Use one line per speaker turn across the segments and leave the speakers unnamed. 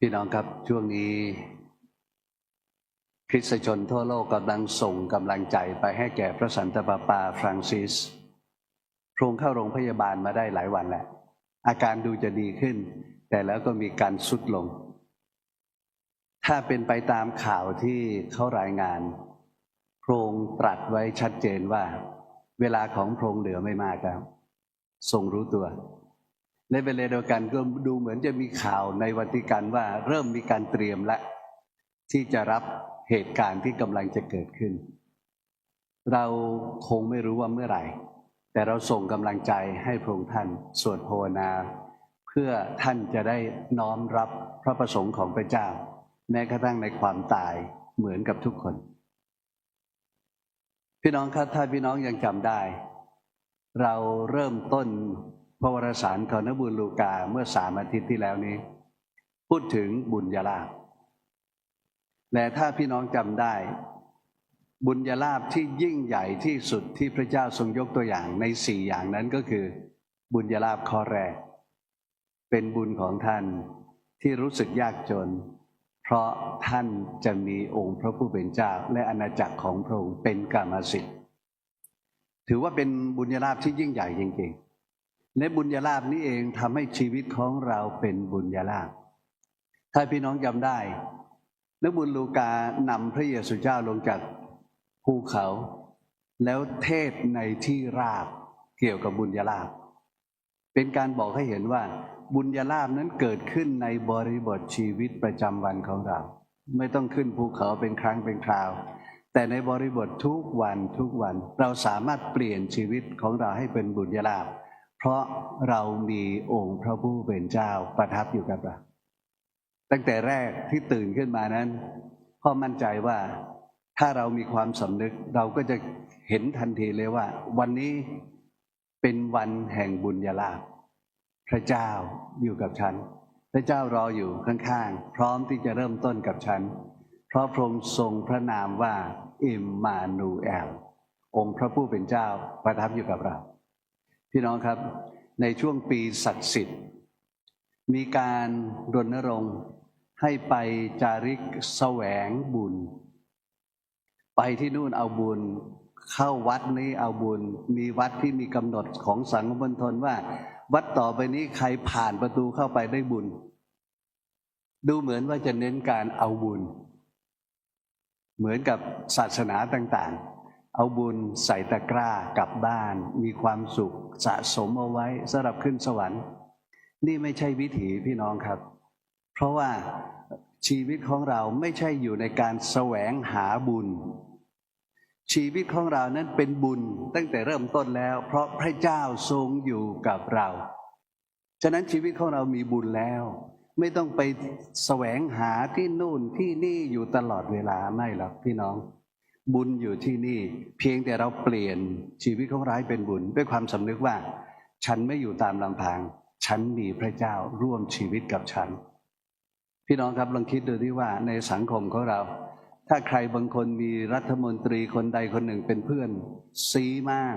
พี่น้องครับช่วงนี้ คริสตชนทั่วโลกกำลังส่งกำลังใจไปให้แก่พระสันตะปาปาฟรังซิสพรงเข้าโรงพยาบาลมาได้หลายวันแหล้วอาการดูจะดีขึ้น แต่แล้วก็มีการสุดลง ถ้าเป็นไปตามข่าวที่เขารายงาน พรงตรัสไว้ชัดเจนว่า เวลาของพรงเหลือไม่มากแล้วทรงรู้ตัว ในเวลาเดียวกันก็ดูเหมือนจะมีข่าวในวันติกันว่าเริ่มมีการเตรียมและที่จะรับเหตุการณ์ที่กำลังจะเกิดขึ้น เราคงไม่รู้ว่าเมื่อไหร่ แต่เราส่งกำลังใจให้พระองค์ท่านสวดภาวนา เพื่อท่านจะได้น้อมรับพระประสงค์ของพระเจ้าแม้กระทั่งในความตายเหมือนกับทุกคน พี่น้องครับถ้าพี่น้องยังจำได้ เราเริ่มต้น พระวรสารขอนบุญลูกาเมื่อสามอาทิตย์ที่แล้วนี้ พูดถึงบุญญาลาภและถ้าพี่น้องจำได้ บุญญาลาภที่ยิ่งใหญ่ที่สุดที่พระเจ้าทรงยกตัวอย่างในสี่อย่างนั้นก็คือ บุญญาลาภข้อแรก เป็นบุญของท่านที่รู้สึกยากจน เพราะท่านจะมีองค์พระผู้เป็นเจ้าและอาณาจักรของพระองค์เป็นกรรมสิทธิ์ ถือว่าเป็นบุญญาลาภที่ยิ่งใหญ่จริงๆ ในบุญญาลาภนี้เองทำให้ชีวิตของเราเป็นบุญญาลาภถ้าพี่น้องจำได้ นักบุญลูกานำพระเยซูเจ้าลงจากภูเขา แล้วเทศในที่ราบเกี่ยวกับบุญญาลาภเป็นการบอกให้เห็นว่าบุญญาลาภนั้นเกิดขึ้นในบริบทชีวิตประจำวันของเรา ไม่ต้องขึ้นภูเขาเป็นครั้งเป็นคราว แต่ในบริบททุกวันทุกวันเราสามารถเปลี่ยนชีวิตของเราให้เป็นบุญญาลาภ เพราะเรามีองค์พระผู้เป็นเจ้าประทับอยู่กับเรา ตั้งแต่แรกที่ตื่นขึ้นมานั้นพ่อมั่นใจว่าถ้าเรามีความสำนึกเราก็จะเห็นทันทีเลยว่า วันนี้เป็นวันแห่งบุญญาลาภพระเจ้าอยู่กับฉัน พระเจ้ารออยู่ข้างๆ พร้อมที่จะเริ่มต้นกับฉัน เพราะพระองค์ทรงพระนามว่าอิมมานูเอล องค์พระผู้เป็นเจ้าประทับอยู่กับเรา พี่น้องครับ ในช่วงปีศักดิ์สิทธิ์ มีการรณรงค์ให้ไปจาริกแสวงบุญ ไปที่นู่นเอาบุญ เข้าวัดนี้เอาบุญ มีวัดที่มีกำหนดของสังฆมณฑลว่า วัดต่อไปนี้ใครผ่านประตูเข้าไปได้บุญ ดูเหมือนว่าจะเน้นการเอาบุญ เหมือนกับศาสนาต่างๆ เอาบุญใส่ตะกร้ากลับบ้าน มีความสุขสะสมเอาไว้สำหรับขึ้นสวรรค์ นี่ไม่ใช่วิถีพี่น้องครับ เพราะว่าชีวิตของเราไม่ใช่อยู่ในการแสวงหาบุญ ชีวิตของเรานั้นเป็นบุญตั้งแต่เริ่มต้นแล้ว เพราะพระเจ้าทรงอยู่กับเรา ฉะนั้นชีวิตของเรามีบุญแล้ว ไม่ต้องไปแสวงหาที่นู่นที่นี่อยู่ตลอดเวลาไม่หรอกพี่น้อง บุญอยู่ที่นี่ เพียงแต่เราเปลี่ยนชีวิตของเราให้เป็นบุญ ด้วยความสำนึกว่า ฉันไม่อยู่ตามลำพัง ฉันมีพระเจ้าร่วมชีวิตกับฉัน พี่น้องครับลองคิดดูที่ว่าในสังคมของเรา ถ้าใครบางคนมีรัฐมนตรีคนใดคนหนึ่งเป็นเพื่อนซีมาก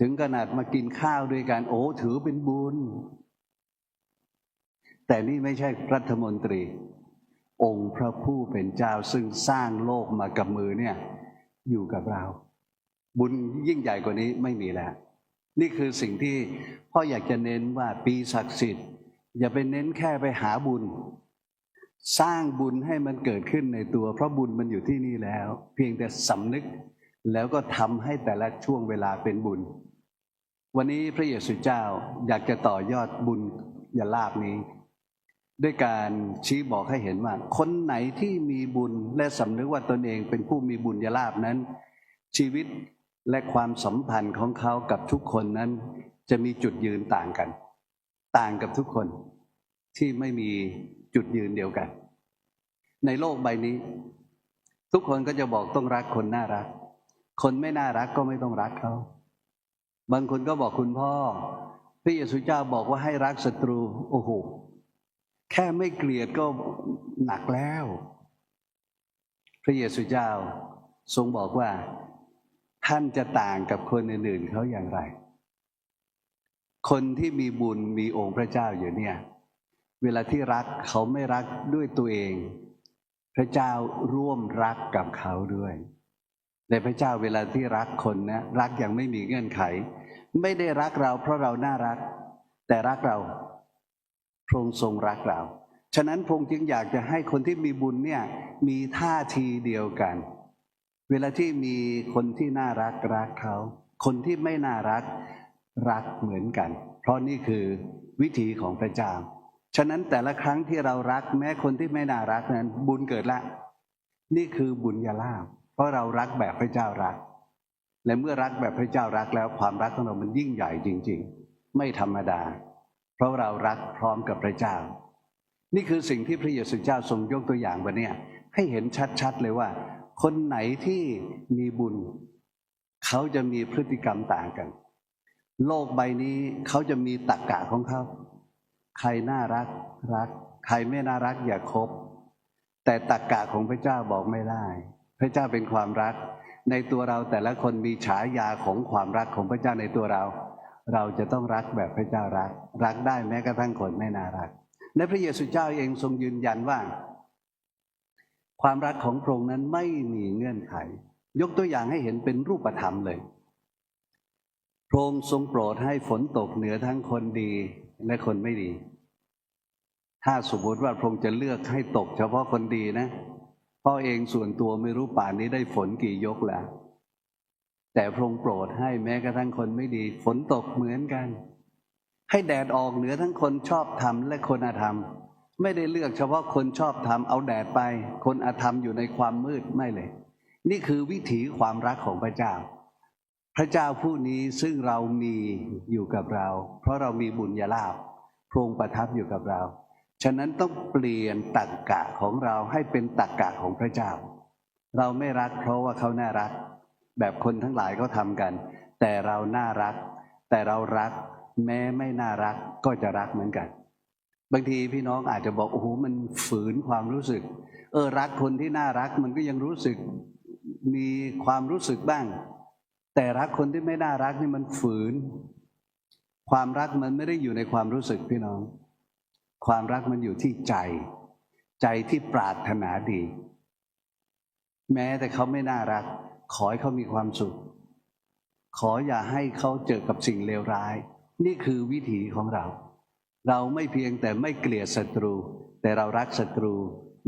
ถึงขนาดมากินข้าวด้วยกันโอ้ถือเป็นบุญ แต่นี่ไม่ใช่รัฐมนตรี องค์พระผู้เป็นเจ้าซึ่งสร้างโลกมากับมือเนี่ย อยู่กับเรา บุญยิ่งใหญ่กว่านี้ไม่มีแล้ว นี่คือสิ่งที่พ่ออยากจะเน้นว่าปีศักดิ์สิทธิ์ อย่าไปเน้นแค่ไปหาบุญ สร้างบุญให้มันเกิดขึ้นในตัว เพราะบุญมันอยู่ที่นี่แล้ว เพียงแต่สำนึกแล้วก็ทำให้แต่ละช่วงเวลาเป็นบุญ วันนี้พระเยซูเจ้าอยากจะต่อยอดบุญอย่าลาบนี้ ด้วยการชี้บอกให้เห็นว่า คนไหนที่มีบุญและสำนึกว่าตนเองเป็นผู้มีบุญญาลาบนั้น ชีวิตและความสัมพันธ์ของเขากับทุกคนนั้น จะมีจุดยืนต่างกัน ต่างกับทุกคนที่ไม่มีจุดยืนเดียวกัน ในโลกใบนี้ ทุกคนก็จะบอกต้องรักคนน่ารัก คนไม่น่ารักก็ไม่ต้องรักเขา บางคนก็บอกคุณพ่อพระเยซูเจ้าบอกว่าให้รักศัตรู โอ้โห แค่ไม่เกลียดก็หนักแล้ว พระเยซูเจ้าทรงบอกว่า ท่านจะต่างกับคนอื่นๆเขาอย่างไร คนที่มีบุญมีองค์พระเจ้าอยู่เนี่ย เวลาที่รักเขาไม่รักด้วยตัวเอง พระเจ้าร่วมรักกับเขาด้วยแต่พระเจ้าเวลาที่รักคนนะรักอย่างไม่มีเงื่อนไข ไม่ได้รักเราเพราะเราน่ารัก แต่รักเรา พระองค์ทรงรักเรา ฉะนั้นพระองค์จึงอยากจะให้คนที่มีบุญเนี่ยมีท่าทีเดียวกัน เวลาที่มีคนที่น่ารักรักเขา คนที่ไม่น่ารักรักเหมือนกัน เพราะนี่คือวิถีของพระเจ้า ฉะนั้นแต่ละครั้งที่เรารักแม้คนที่ไม่น่ารักนั้น บุญเกิดละ นี่คือบุญญาลาเพราะเรารักแบบพระเจ้ารัก และเมื่อรักแบบพระเจ้ารักแล้วความรักของเรามันยิ่งใหญ่จริง ๆ ไม่ธรรมดา เพราะเรารักพร้อมกับพระเจ้า นี่คือสิ่งที่พระเยซูเจ้าทรงยกตัวอย่างวันนี้ให้เห็นชัดๆเลยว่า คนไหนที่มีบุญ เขาจะมีพฤติกรรมต่างกัน โลกใบนี้เขาจะมีตรกกะของเขา ใครน่ารักรัก ใครไม่น่ารักอย่าคบ แต่ตรกกะของพระเจ้าบอกไม่ได้ พระเจ้าเป็นความรัก ในตัวเราแต่ละคนมีฉายาของความรักของพระเจ้าในตัวเรา เราจะต้องรักแบบพระเจ้ารัก รักได้แม้กระทั่งคนไม่น่ารัก และพระเยซูเจ้าเองทรงยืนยันว่า ความรักของพระองค์นั้นไม่มีเงื่อนไข ยกตัวอย่างให้เห็นเป็นรูปธรรมเลยพระองค์ทรงโปรดให้ฝนตกเหนือทั้งคนดีและคนไม่ดี ถ้าสมมติว่าพระองค์จะเลือกให้ตกเฉพาะคนดีนะพ่อเองส่วนตัวไม่รู้ป่านนี้ได้ฝนกี่ยกแล้ว แต่พระองค์โปรดให้แม้กระทั่งคนไม่ดีฝนตกเหมือนกัน ให้แดดออกเหนือทั้งคนชอบธรรมและคนอาธรรม ไม่ได้เลือกเฉพาะคนชอบธรรมเอาแดดไป คนอาธรรมอยู่ในความมืดไม่เลย นี่คือวิถีความรักของพระเจ้า พระเจ้าผู้นี้ซึ่งเรามีอยู่กับเรา เพราะเรามีบุญญาลาภพระองค์ประทับอยู่กับเรา ฉะนั้นต้องเปลี่ยนตักกะของเราให้เป็นตักกะของพระเจ้า เราไม่รักเพราะว่าเขาน่ารัก แบบคนทั้งหลายก็ทำกัน แต่เราน่ารัก แต่เรารัก แม้ไม่น่ารักก็จะรักเหมือนกัน บางทีพี่น้องอาจจะบอกโอ้โหมันฝืนความรู้สึก เออรักคนที่น่ารักมันก็ยังรู้สึกมีความรู้สึกบ้าง แต่รักคนที่ไม่น่ารักนี่มันฝืน ความรักมันไม่ได้อยู่ในความรู้สึกพี่น้อง ความรักมันอยู่ที่ใจ ใจที่ปรารถนาดี แม้แต่เขาไม่น่ารัก ขอให้เขามีความสุข ขออย่าให้เขาเจอกับสิ่งเลวร้าย นี่คือวิถีของเรา เราไม่เพียงแต่ไม่เกลียดศัตรู แต่เรารักศัตรู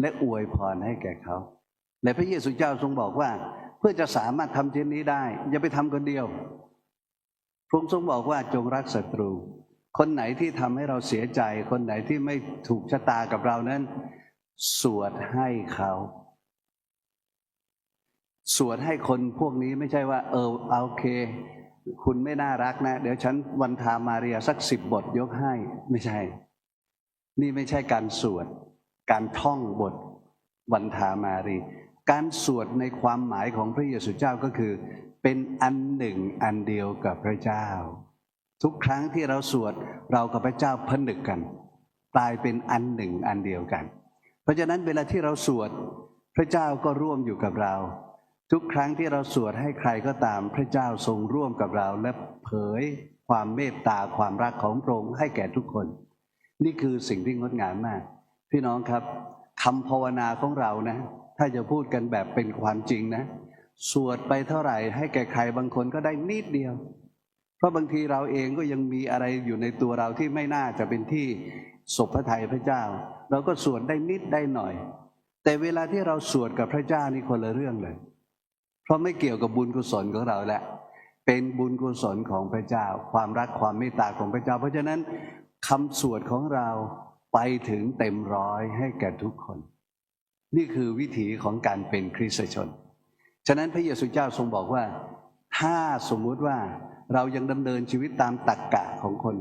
และอวยพรให้แก่เขา และพระเยซูเจ้าทรงบอกว่า เพื่อจะสามารถทำเช่นนี้ได้ อย่าไปทำคนเดียวพระองค์ทรงบอกว่าจงรักศัตรู คนไหนที่ทำให้เราเสียใจ คนไหนที่ไม่ถูกชะตากับเรานั้น สวดให้เขา สวดให้คนพวกนี้ไม่ใช่ว่า เออโอเค คุณไม่น่ารักนะ เดี๋ยวฉันวันทามาเรียสักสิบบทยกให้ ไม่ใช่ นี่ไม่ใช่การสวด การท่องบทวันทามารี การสวดในความหมายของพระเยซูเจ้าก็คือ เป็นอันหนึ่งอันเดียวกับพระเจ้า ทุกครั้งที่เราสวดเรากับพระเจ้าผนึกกันกลายเป็นอันหนึ่งอันเดียวกัน เพราะฉะนั้นเวลาที่เราสวด พระเจ้าก็ร่วมอยู่กับเรา ทุกครั้งที่เราสวดให้ใครก็ตามพระเจ้าทรงร่วมกับเรา และเผยความเมตตาความรักของพระองค์ให้แก่ทุกคน นี่คือสิ่งที่งดงามมาก พี่น้องครับคำภาวนาของเรานะ ถ้าจะพูดกันแบบเป็นความจริงนะ สวดไปเท่าไหร่ให้แก่ใครบางคนก็ได้นิดเดียว เพราะบางทีเราเองก็ยังมีอะไรอยู่ในตัวเราที่ไม่น่าจะเป็นที่ศพพระทัยพระเจ้า เราก็สวดได้นิดได้หน่อย แต่เวลาที่เราสวดกับพระเจ้านี่คนละเรื่องเลย เพราะไม่เกี่ยวกับบุญกุศลของเราแหละ เป็นบุญกุศลของพระเจ้า ความรักความเมตตาของพระเจ้า เพราะฉะนั้นคำสวดของเราไปถึงเต็มร้อยให้แก่ทุกคน นี่คือวิถีของการเป็นคริสเตชนฉะนั้นพระเยซูเจ้าทรงบอกว่า ถ้าสมมุติว่าเรายังดำเนินชีวิตตามตักกะของคน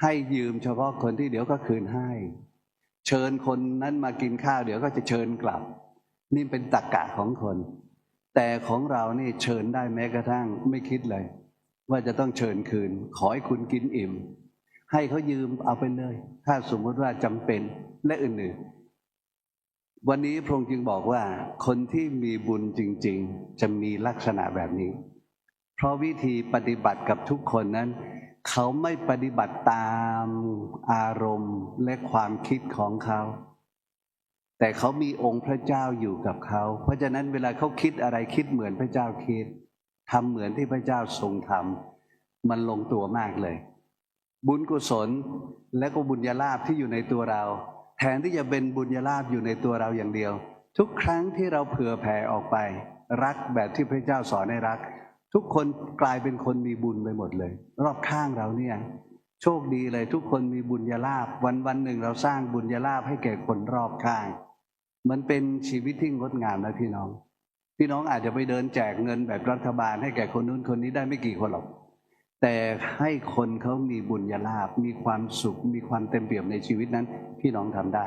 ให้ยืมเฉพาะคนที่เดี๋ยวก็คืนให้ เชิญคนนั้นมากินข้าวเดี๋ยวก็จะเชิญกลับ นี่เป็นตักกะของคน แต่ของเรานี่เชิญได้แม้กระทั่งไม่คิดเลย ว่าจะต้องเชิญคืน ขอให้คุณกินอิ่ม ให้เขายืมเอาไปเลย ถ้าสมมติว่าจำเป็นและอื่นๆ วันนี้พระองค์จึงบอกว่า คนที่มีบุญจริง ๆ จะมีลักษณะแบบนี้ เพราะวิธีปฏิบัติกับทุกคนนั้น เขาไม่ปฏิบัติตามอารมณ์และความคิดของเขา แต่เขามีองค์พระเจ้าอยู่กับเขา เพราะฉะนั้นเวลาเขาคิดอะไรคิดเหมือนพระเจ้าคิดทำเหมือนที่พระเจ้าทรงทำมันลงตัวมากเลย บุญกุศลและก็บุญญาลาภที่อยู่ในตัวเรา แทนที่จะเป็นบุญญาลาภอยู่ในตัวเราอย่างเดียว ทุกครั้งที่เราเผื่อแผ่ออกไป รักแบบที่พระเจ้าสอนให้รัก ทุกคนกลายเป็นคนมีบุญไปหมดเลย รอบข้างเราเนี่ยโชคดีเลยทุกคนมีบุญญาลาภวันวันหนึ่งเราสร้างบุญญาลาภให้แก่คนรอบข้าง มันเป็นชีวิตที่งดงามนะพี่น้อง พี่น้องอาจจะไปเดินแจกเงินแบบรัฐบาลให้แก่คนนู้นคนนี้ได้ไม่กี่คนหรอก แต่ให้คนเขามีบุญญาลาภมีความสุข มีความเต็มเปี่ยมในชีวิตนั้น พี่น้องทำได้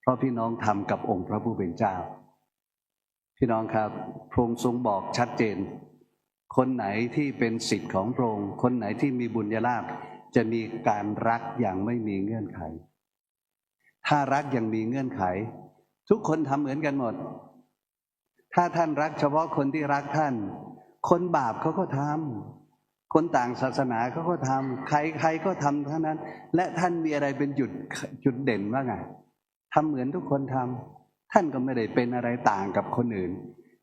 เพราะพี่น้องทำกับองค์พระผู้เป็นเจ้า พี่น้องครับพระองค์ทรงบอกชัดเจน คนไหนที่เป็นสิทธิ์ของพระองค์คนไหนที่มีบุญญาลาภจะมีการรักอย่างไม่มีเงื่อนไข ถ้ารักอย่างมีเงื่อนไข ทุกคนทำเหมือนกันหมด ถ้าท่านรักเฉพาะคนที่รักท่าน คนบาปเขาก็ทำคนต่างศาสนาเขาก็ทำใครใครก็ทำเท่านั้น และท่านมีอะไรเป็นจุดจุดเด่นว่าไงทำเหมือนทุกคนทำท่านก็ไม่ได้เป็นอะไรต่างกับคนอื่น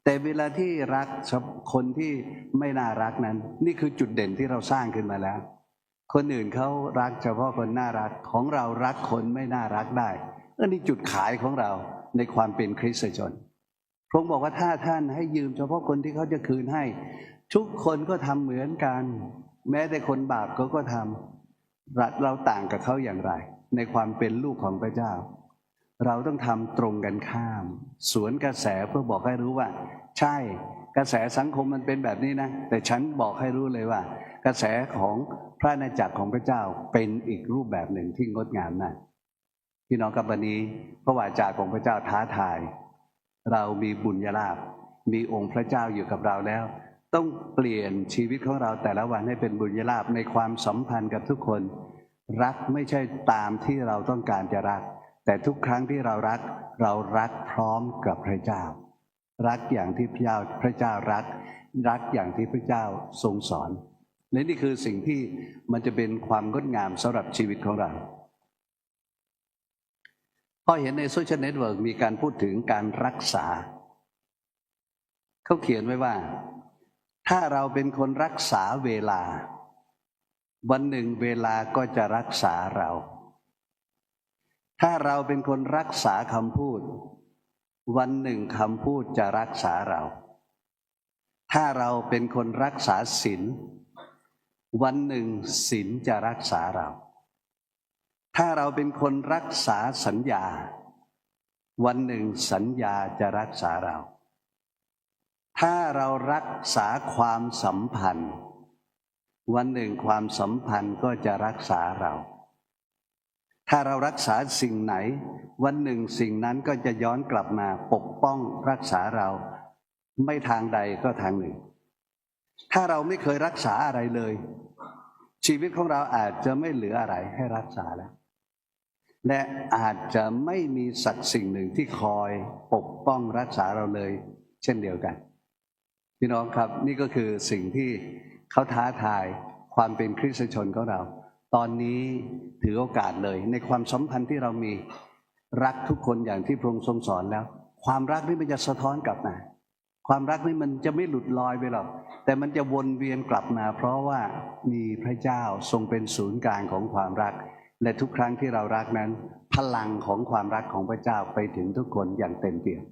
แต่เวลาที่รักคนที่ไม่น่ารักนั้น นี่คือจุดเด่นที่เราสร้างขึ้นมาแล้ว คนอื่นเขารักเฉพาะคนน่ารักของเรารักคนไม่น่ารักได้อันนี้จุดขายของเรา ในความเป็นคริสตชน พระองค์บอกว่าถ้าท่านให้ยืมเฉพาะคนที่เขาจะคืนให้ ทุกคนก็ทำเหมือนกัน แม้แต่คนบาปเขาก็ทำรัฐเราต่างกับเขาอย่างไร ในความเป็นลูกของพระเจ้า เราต้องทำตรงกันข้าม สวนกระแสเพื่อบอกให้รู้ว่า ใช่กระแสสังคมมันเป็นแบบนี้นะ แต่ฉันบอกให้รู้เลยว่า กระแสของพระนาจักรของพระเจ้าเป็นอีกรูปแบบหนึ่งที่งดงามน่ะ พี่น้องกับวันนี้พระวาจาของพระเจ้าท้าทาย เรามีบุญญาลาภมีองค์พระเจ้าอยู่กับเราแล้ว ต้องเปลี่ยนชีวิตของเราแต่ละวันให้เป็นบุญญาลาภในความสัมพันธ์กับทุกคน รักไม่ใช่ตามที่เราต้องการจะรัก แต่ทุกครั้งที่เรารักเรารักพร้อมกับพระเจ้า รักอย่างที่พระเจ้าพระเจ้ารัก รักอย่างที่พระเจ้าทรงสอนและนี่คือสิ่งที่มันจะเป็นความงดงามสำหรับชีวิตของเรา พอเห็นในโซเชียลเน็ตเวิร์กมีการพูดถึงการรักษา เขาเขียนไว้ว่า ถ้าเราเป็นคนรักษาเวลา วันหนึ่งเวลาก็จะรักษาเรา ถ้าเราเป็นคนรักษาคำพูด วันหนึ่งคำพูดจะรักษาเรา ถ้าเราเป็นคนรักษาศีลวันหนึ่งศีลจะรักษาเรา ถ้าเราเป็นคนรักษาสัญญา วันหนึ่งสัญญาจะรักษาเรา ถ้าเรารักษาความสัมพันธ์ วันหนึ่งความสัมพันธ์ก็จะรักษาเรา ถ้าเรารักษาสิ่งไหน วันหนึ่งสิ่งนั้นก็จะย้อนกลับมาปกป้องรักษาเรา ไม่ทางใดก็ทางหนึ่ง ถ้าเราไม่เคยรักษาอะไรเลยชีวิตของเราอาจจะไม่เหลืออะไรให้รักษาแล้ว และอาจจะไม่มีสักสิ่งหนึ่งที่คอยปกป้องรักษาเราเลย เช่นเดียวกัน พี่น้องครับนี่ก็คือสิ่งที่เขาท้าทายความเป็นคริสตชนของเรา ตอนนี้ถือโอกาสเลยในความสัมพันธ์ที่เรามีรักทุกคนอย่างที่พระองค์ทรงสอนแล้ว ความรักนี่มันจะสะท้อนกลับมา ความรักนี่มันจะไม่หลุดลอยไปหรอก แต่มันจะวนเวียนกลับมา เพราะว่ามีพระเจ้าทรงเป็นศูนย์กลางของความรัก และทุกครั้งที่เรารักนั้น พลังของความรักของพระเจ้าไปถึงทุกคนอย่างเต็มเปี่ยม